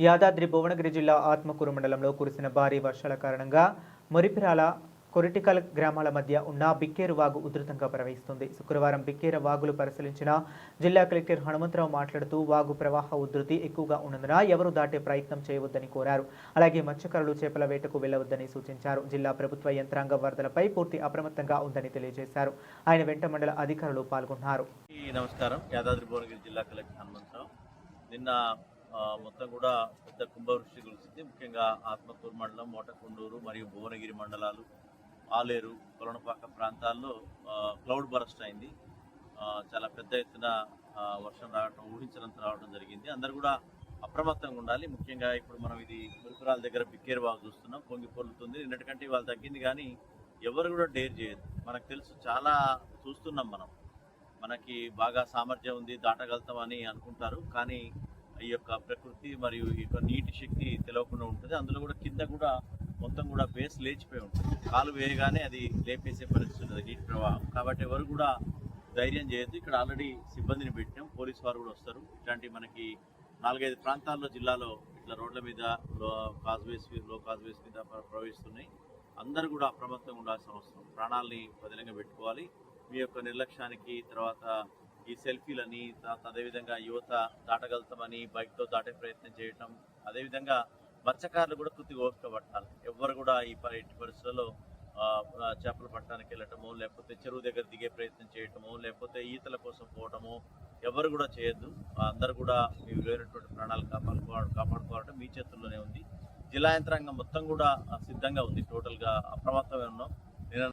యాదాద్రి భువనగిరి జిల్లా ఆత్మకూరు మండలంలో కురిసిన భారీ వర్షాల కారణంగా మురిపిరాల కొరిటికల్ గ్రామాల మధ్య ఉన్న బిక్కేరు వాగు ఉధృతంగా ప్రవహిస్తుంది. శుక్రవారం బిక్కేర వాగులు పరిశీలించిన జిల్లా కలెక్టర్ హనుమంతరావు మాట్లాడుతూ వాగు ప్రవాహ ఉధృతి ఎక్కువగా ఉన్నందున ఎవరు దాటే ప్రయత్నం చేయవద్దని కోరారు. అలాగే మత్స్యకారులు చేపల వేటకు వెళ్ళవద్దని సూచించారు. జిల్లా ప్రభుత్వ యంత్రాంగ వరదలపై పూర్తి అప్రమత్తంగా ఉందని తెలియజేశారు. ఆయన వెంట మండల అధికారులు పాల్గొన్నారు. నమస్కారం. యాదాద్రి భువనగిరి జిల్లా కలెక్టర్ హనుమంతరావు. నిన్న మొత్తం కూడా పెద్ద కుంభవృష్టి కురిసింది ముఖ్యంగా ఆత్మకూరు మండలం మోటకొండూరు మరియు భువనగిరి మండలాలు ఆలేరు కొలనపాక ప్రాంతాల్లో క్లౌడ్ బరస్ట్ అయింది. చాలా పెద్ద ఎత్తున వర్షం రావడం ఊహించినంత రావడం జరిగింది. అందరు కూడా అప్రమత్తంగా ఉండాలి. ముఖ్యంగా ఇప్పుడు మనం ఇది మురిపురాల దగ్గర బిక్కేరు బాగా చూస్తున్నాం. పొంగి పొర్లుతుంది. నిన్నటికంటే ఇవాళ తగ్గింది కానీ ఎవరు కూడా డేర్ చేయదు మనకు తెలుసు చాలా చూస్తున్నాం మనం. మనకి బాగా సామర్థ్యం ఉంది దాటగలుగుతాం అని అనుకుంటారు. కానీ ఈ యొక్క ప్రకృతి మరియు ఈ యొక్క నీటి శక్తి తెలవకుండా ఉంటుంది. అందులో కూడా కింద కూడా మొత్తం కూడా బేస్ లేచిపోయి ఉంటుంది. కాలు వేయగానే అది లేపేసే పరిస్థితి ఉంటుంది నీటి ప్రవాహం. కాబట్టి ఎవరు కూడా ధైర్యం చేయొద్దు. ఇక్కడ ఆల్రెడీ సిబ్బందిని పెట్టాం. పోలీస్ వారు కూడా వస్తారు. ఇట్లాంటి మనకి నాలుగైదు ప్రాంతాల్లో జిల్లాలో ఇట్లా రోడ్ల మీద లో కాజ్వేస్లో కాజ్వేస్ మీద ప్రవేశిస్తున్నాయి ప్రవహిస్తున్నాయి. అందరూ కూడా అప్రమత్తంగా ఉండాల్సిన అవసరం. ప్రాణాలని బదిలంగా పెట్టుకోవాలి. మీ యొక్క నిర్లక్ష్యానికి తర్వాత ఈ సెల్ఫీలని తర్వాత అదేవిధంగా యువత దాటగలుగుతామని బైక్తో దాటే ప్రయత్నం చేయటం అదేవిధంగా మత్స్యకారులు కూడా కొద్దిగా ఓపిక పట్టాలి ఎవ్వరు కూడా ఈ పరి ఎట్టి పరిస్థితుల్లో చేపలు పట్టడానికి వెళ్ళటము లేకపోతే చెరువు దగ్గర దిగే ప్రయత్నం చేయటము లేకపోతే ఈతల కోసం పోవటము ఎవరు కూడా చేయొద్దు. అందరు కూడా మీ విలువైనటువంటి ప్రాణాలు కాపాడుకోవడం కాపాడుకోవడం మీ చేతుల్లోనే ఉంది. జిల్లా యంత్రాంగం మొత్తం కూడా సిద్ధంగా ఉంది. టోటల్గా అప్రమత్తమే ఉన్నాం.